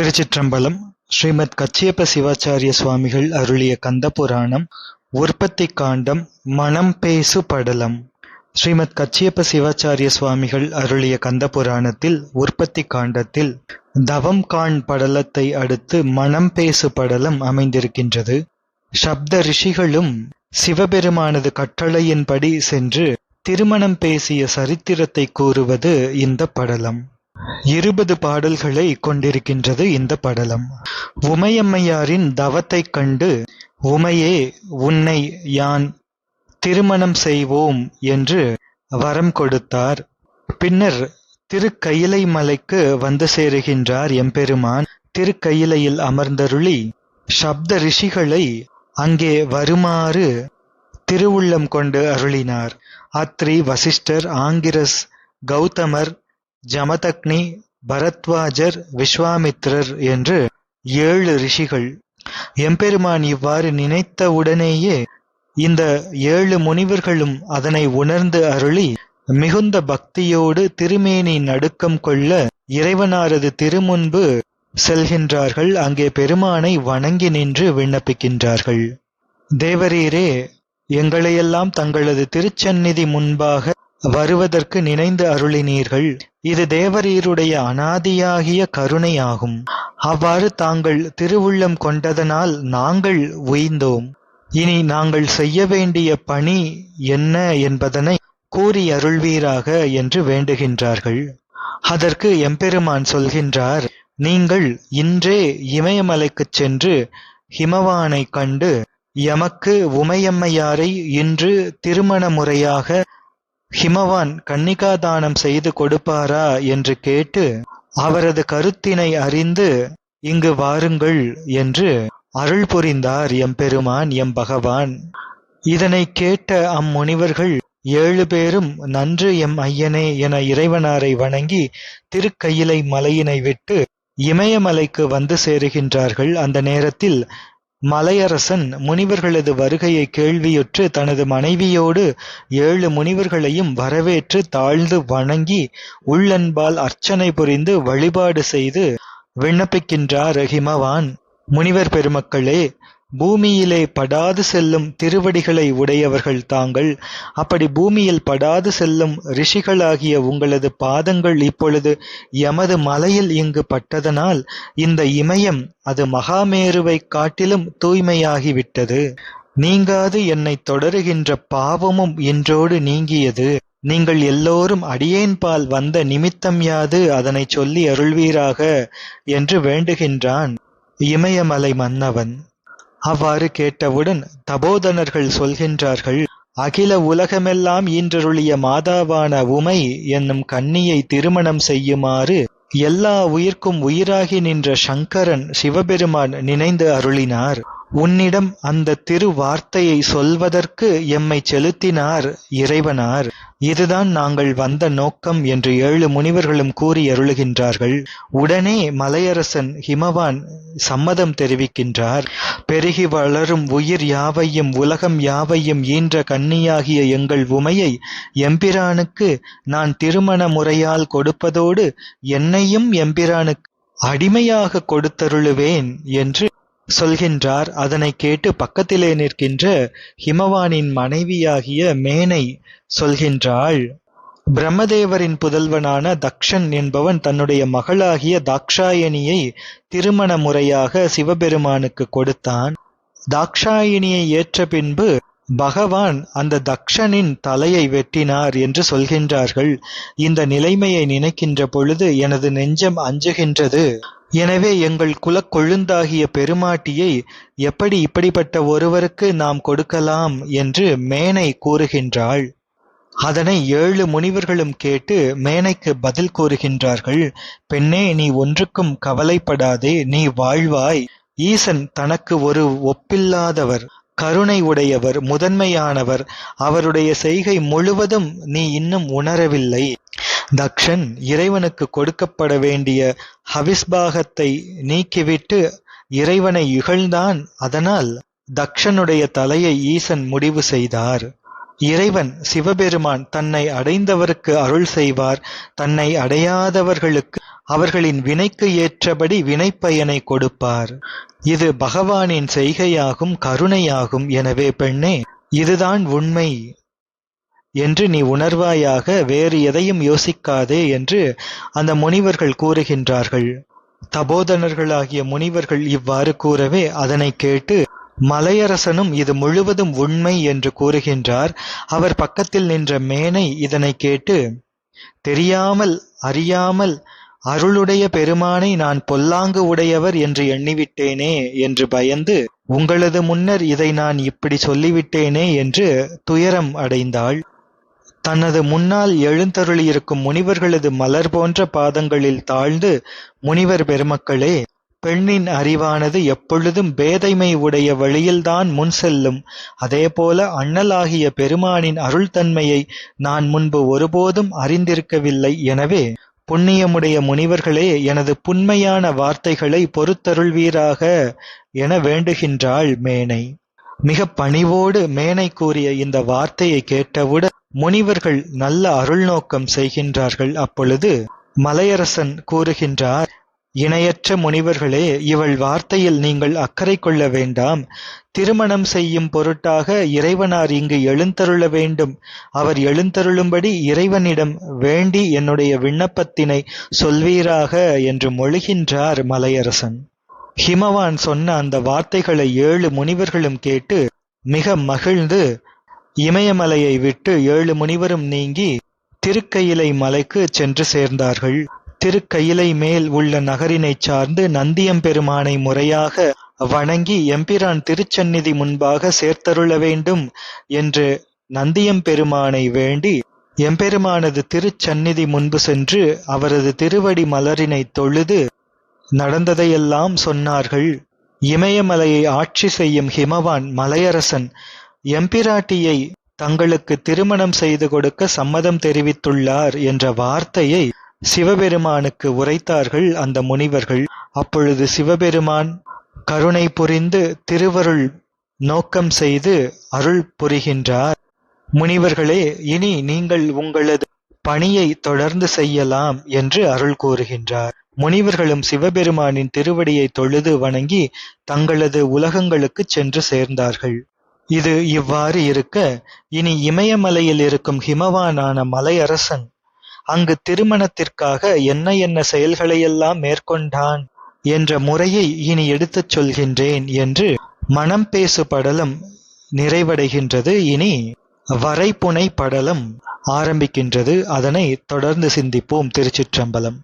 திருச்சிற்றம்பலம் ஸ்ரீமத் கச்சியப்ப சிவாச்சாரிய சுவாமிகள் அருளிய கந்தபுராணம் உற்பத்தி காண்டம் மனம் பேசு படலம். ஸ்ரீமத் கச்சியப்ப சிவாச்சாரிய சுவாமிகள் அருளிய கந்தபுராணத்தில் உற்பத்தி காண்டத்தில் தவம் காண் படலத்தை அடுத்து மனம் பேசு படலம் அமைந்திருக்கின்றது. சப்த ரிஷிகளும் சிவபெருமானது கட்டளையின்படி சென்று திருமணம் பேசிய சரித்திரத்தை கூறுவது இந்த படலம். இருபது பாடல்களை கொண்டிருக்கின்றது இந்த படலம். உமையம்மையாரின் தவத்தைக் கண்டு உமையே உன்னை யான் திருமணம் செய்வோம் என்று வரம் கொடுத்தார். பின்னர் திருக்கயிலை மலைக்கு வந்து சேருகின்றார் எம்பெருமான். திருக்கயிலையில் அமர்ந்தருளி சப்த ரிஷிகளை அங்கே வருமாறு திருவுள்ளம் கொண்டு அருளினார். அத்ரி வசிஷ்டர் ஆங்கிரஸ் கௌதமர் ஜமதக்னி பரத்வாஜர் விஸ்வாமித்ரர் என்று ஏழு ரிஷிகள். எம்பெருமான் இவ்வாறு நினைத்தவுடனேயே இந்த ஏழு முனிவர்களும் அதனை உணர்ந்து அருளி மிகுந்த பக்தியோடு திருமேனி நடுக்கம் கொள்ள இறைவனாரது திருமுன்பு செல்கின்றார்கள். அங்கே பெருமானை வணங்கி நின்று விண்ணப்பிக்கின்றார்கள். தேவரீரே எங்களையெல்லாம் தங்களது திருச்சந்நிதி முன்பாக வருவதற்கு நினைந்து அருளினீர்கள். இது தேவரீருடைய அனாதியாகிய கருணையாகும். அவ்வாறு தாங்கள் திருவுள்ளம் கொண்டதனால் நாங்கள் உய்ந்தோம். இனி நாங்கள் செய்ய வேண்டிய பணி என்ன என்பதனை கூறி அருள்வீராக என்று வேண்டுகின்றார்கள். அதற்கு எம்பெருமான் சொல்கின்றார் நீங்கள் இன்றே இமயமலைக்குச் சென்று ஹிமவானை கண்டு எமக்கு உமையம்மையாரை இன்று திருமண முறையாக ஹிமவான் கன்னிகாதானம் செய்து கொடுப்பாரா என்று கேட்டு அவரது கருத்தினை அறிந்து இங்கு வாருங்கள் என்று அருள் புரிந்தார் எம்பெருமான் எம் பகவான் இதனை கேட்ட அம்முனிவர்கள் ஏழு பேரும் நன்று எம் ஐயனே என இறைவனாரை வணங்கி திருக்கையிலை மலையினை விட்டு இமயமலைக்கு வந்து சேருகின்றார்கள். அந்த நேரத்தில் மலையரசன் முனிவர்களது வருகையை கேள்வியுற்று தனது மனைவியோடு ஏழு முனிவர்களையும் வரவேற்று தாழ்ந்து வணங்கி உள்ளன்பால் அர்ச்சனை புரிந்து வழிபாடு செய்து விண்ணப்பிக்கின்றார் ரஹிமவான். முனிவர் பெருமக்களே பூமியிலே படாது செல்லும் திருவடிகளை உடையவர்கள் தாங்கள். அப்படி பூமியில் படாது செல்லும் ரிஷிகளாகிய உங்களது பாதங்கள் இப்பொழுது எமது மலையில் இங்கு பட்டதனால் இந்த இமயம் அது மகாமேருவைக் காட்டிலும் தூய்மையாகிவிட்டது. நீங்காது என்னை தொடருகின்ற பாவமும் இன்றோடு நீங்கியது. நீங்கள் எல்லோரும் அடியேன்பால் வந்த நிமித்தம் யாது அதனை சொல்லி அருள்வீராக என்று வேண்டுகின்றான். இமயமலை மன்னவன். அவ்வாறு கேட்டவுடன் தபோதனர்கள் சொல்கின்றார்கள் அகில உலகமெல்லாம் ஈன்றருளிய மாதாவான உமை என்னும் கன்னியை திருமணம் செய்யுமாறு எல்லா உயிர்க்கும் உயிராகி நின்ற சங்கரன் சிவபெருமான் நினைந்து அருளினார். உன்னிடம் அந்த திரு வார்த்தையை சொல்வதற்கு எம்மை செலுத்தினார் இறைவனார். இதுதான் நாங்கள் வந்த நோக்கம் என்று ஏழு முனிவர்களும் கூறி அருளுகின்றார்கள். உடனே மலையரசன் ஹிமவான் சம்மதம் தெரிவிக்கின்றார். பெருகி வளரும் உயிர் யாவையும் உலகம் யாவையும் ஈன்ற கன்னியாகிய எங்கள் உமையை எம்பிரானுக்கு நான் திருமண முறையால் கொடுப்பதோடு என்னையும் எம்பிரானுக்கு அடிமையாக கொடுத்தருளுவேன் என்று சொல்கின்றார் அதனை கேட்டு பக்கத்திலே நிற்கின்ற ஹிமவானின் மனைவியாகிய மேனை சொல்கின்றாள் பிரம்மதேவரின் புதல்வனான தக்ஷன் என்பவன் தன்னுடைய மகளாகிய தாக்ஷாயணியை திருமண முறையாக சிவபெருமானுக்கு கொடுத்தான். தாக்ஷாயினியை ஏற்ற பின்பு பகவான் அந்த தக்ஷனின் தலையை வெட்டினார் என்று சொல்கின்றார்கள். இந்த நிலைமையை நினைக்கின்ற பொழுது எனது நெஞ்சம் அஞ்சுகின்றது. எனவே எங்கள் குலக் கொழுந்தாகிய பெருமாட்டியை எப்படி இப்படிப்பட்ட ஒருவருக்கு நாம் கொடுக்கலாம் என்று மேனை கூறுகின்றாள். அதனை ஏழு முனிவர்களும் கேட்டு மேனைக்கு பதில் கூறுகின்றார்கள் பெண்ணே நீ ஒன்றுக்கும் கவலைப்படாதே நீ வாழ்வாய். ஈசன் தனக்கு ஒரு ஒப்பில்லாதவர் கருணை உடையவர் முதன்மையானவர். அவருடைய செய்கை முழுவதும் நீ இன்னும் உணரவில்லை. தக்ஷன் இறைவனுக்கு கொடுக்கப்பட வேண்டிய ஹவிஸ்பாகத்தை நீக்கிவிட்டு இறைவனை இகழ்ந்தான். அதனால் தக்ஷனுடைய தலையை ஈசன் முடிவு செய்தார். இறைவன் சிவபெருமான் தன்னை அடைந்தவருக்கு அருள் செய்வார். தன்னை அடையாதவர்களுக்கு அவர்களின் வினைக்கு ஏற்றபடி வினைப்பயனை கொடுப்பார். இது பகவானின் செய்கையாகும் கருணையாகும். எனவே பெண்ணே இதுதான் உண்மை. என்று நீ உணர்வாயாக வேறு எதையும் யோசிக்காதே என்று அந்த முனிவர்கள் கூறுகின்றார்கள். தபோதனர்களாகிய முனிவர்கள் இவ்வாறு கூறவே அதனை கேட்டு மலையரசனும் இது முழுவதும் உண்மை என்று கூறுகின்றார். அவர் பக்கத்தில் நின்ற மேனை இதனை கேட்டு தெரியாமல் அறியாமல் அருளுடைய பெருமானை நான் பொல்லாங்கு உடையவர் என்று எண்ணிவிட்டேனே என்று பயந்து உங்களது முன்னர் இதை நான் இப்படி சொல்லிவிட்டேனே என்று துயரம் அடைந்தாள். தனது முன்னால் எழுந்தருளியிருக்கும் முனிவர்களது மலர் போன்ற பாதங்களில் தாழ்ந்து முனிவர் பெருமக்களே பெண்ணின் அறிவானது எப்பொழுதும் பேதைமை உடைய வழியில்தான் முன் செல்லும். அதேபோல அண்ணலாகிய பெருமானின் அருள்தன்மையை நான் முன்பு ஒருபோதும் அறிந்திருக்கவில்லை. எனவே புண்ணியமுடைய முனிவர்களே எனது புண்மையான வார்த்தைகளை பொறுத்தருள்வீராக என வேண்டுகின்றாள் மேனை. மிக பணிவோடு மேனை கூறிய இந்த வார்த்தையை கேட்டவுடன் முனிவர்கள் நல்ல அருள்நோக்கம் செய்கின்றார்கள். அப்பொழுது மலையரசன் கூறுகின்றார் இணையற்ற முனிவர்களே இவள் வார்த்தையில் நீங்கள் அக்கறை கொள்ள வேண்டாம். திருமணம் செய்யும் பொருட்டாக இறைவனார் இங்கு எழுந்தருள வேண்டும். அவர் எழுந்தருளும்படி இறைவனிடம் வேண்டி என்னுடைய விண்ணப்பத்தினை சொல்வீராக என்று மொழிகின்றார் மலையரசன். ஹிமவான் சொன்ன அந்த வார்த்தைகளை ஏழு முனிவர்களும் கேட்டு மிக மகிழ்ந்து இமயமலையை விட்டு ஏழு முனிவரும் நீங்கி திருக்கையிலை மலைக்கு சென்று சேர்ந்தார்கள். திருக்கையிலை மேல் உள்ள நகரினை சார்ந்து நந்தியம்பெருமானை முறையாக வணங்கி எம்பிரான் திருச்சந்நிதி முன்பாக சேர்த்தருள வேண்டும் என்று நந்தியம்பெருமானை வேண்டி எம்பெருமானது திருச்சந்நிதி முன்பு சென்று அவரது திருவடி மலரினை தொழுது நடந்ததையெல்லாம் சொன்னார்கள். இமயமலையை ஆட்சி செய்யும் ஹிமவான் மலையரசன் எம்பிராட்டியை தங்களுக்கு திருமணம் செய்து கொடுக்க சம்மதம் தெரிவித்துள்ளார் என்ற வார்த்தையை சிவபெருமானுக்கு உரைத்தார்கள் அந்த முனிவர்கள். அப்பொழுது சிவபெருமான் கருணை புரிந்து திருவருள் நோக்கம் செய்து அருள் புரிகின்றார். முனிவர்களே இனி நீங்கள் உங்களது பணியை தொடர்ந்து செய்யலாம் என்று அருள் கூறுகின்றார். முனிவர்களும் சிவபெருமானின் திருவடியை தொழுது வணங்கி தங்களது உலகங்களுக்கு சென்று சேர்ந்தார்கள். இது இவ்வாறு இருக்க இனி இமயமலையில் இருக்கும் ஹிமவானான மலையரசன் அங்கு திருமணத்திற்காக என்ன என்ன செயல்களையெல்லாம் மேற்கொண்டான் என்ற முறையை இனி எடுத்துச் சொல்கின்றேன் என்று மனம் பேசு படலம் நிறைவடைகின்றது. இனி வரைப்புனை படலம் ஆரம்பிக்கின்றது. அதனை தொடர்ந்து சிந்திப்போம் திருச்சிற்றம்பலம்.